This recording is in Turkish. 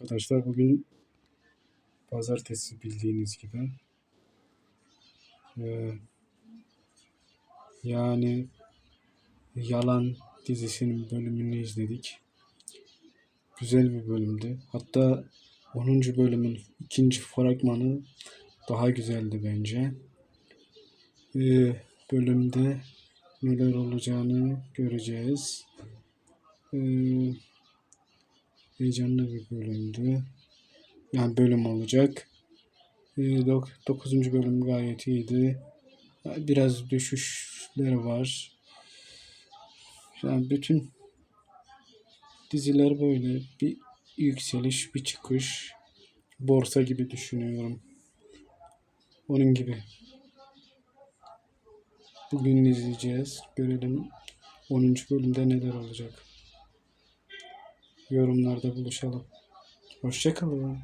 Arkadaşlar bugün pazartesi bildiğiniz gibi. Ee, yani Yalan dizisinin bölümünü izledik. Güzel bir bölümdü. Hatta 10. bölümün ikinci fragmanı daha güzeldi bence. Ee, bölümde neler olacağını göreceğiz. Ee, heyecanlı bir bölümdü. Yani bölüm olacak. 9. bölüm gayet iyiydi. Biraz düşüşler var. Yani bütün diziler böyle bir yükseliş, bir çıkış. Borsa gibi düşünüyorum. Onun gibi. Bugün izleyeceğiz. Görelim 10. bölümde neler olacak. Yorumlarda buluşalım. Hoşçakalın.